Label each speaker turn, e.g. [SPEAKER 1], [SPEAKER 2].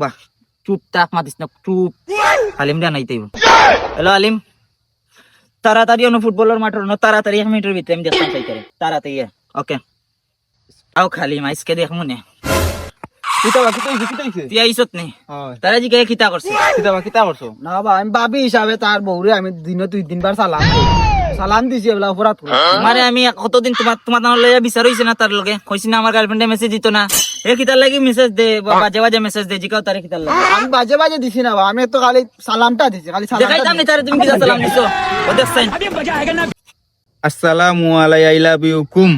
[SPEAKER 1] বাহ চুপ তাক মাতিস না চুপ। আলিম দা নাইতেইব হ্যালো আলিম তাড়াতাড়ি অনু ফুটবলের মাঠের অনু তাড়াতাড়ি এক মিনিটের ভিতরে আমি দেখতাম চাই করে তাড়াতাড়ি ওকে। আও খালি মাইসকে দেখ মনে।
[SPEAKER 2] কিতা বা কিতা হইছে কিতা হইছে?
[SPEAKER 1] তুই আইসত নি।
[SPEAKER 2] হয়।
[SPEAKER 1] তারা জিকে খিতা করছে।
[SPEAKER 2] কিতা বা কিতা করছ? না বা আমি ভাবি হিসাবে তার বউরে আমি দিনে দুই তিনবার সালাম সালাম দিছি এগুলা অপরাধ করি।
[SPEAKER 1] মানে আমি কতদিন তোমার তোমার তোমার লগে বিচার হইছে না তার লগে? কইছি না আমার গার্লফ্রেন্ডে মেসেজ দিত না। এ খিতার লাগি মেসেজ দে বাজে বাজে মেসেজ দে জিকাও তারে কিতার লাগি।
[SPEAKER 2] আমি বাজে বাজে দিছি না আমি তো খালি সালামটা দিছি খালি
[SPEAKER 1] দেখাইতাম
[SPEAKER 2] সালামটা
[SPEAKER 1] নি তারে তুমি কিতার সালাম দিছো? ও দেখছেন।
[SPEAKER 3] আসসালামু আলাইকুম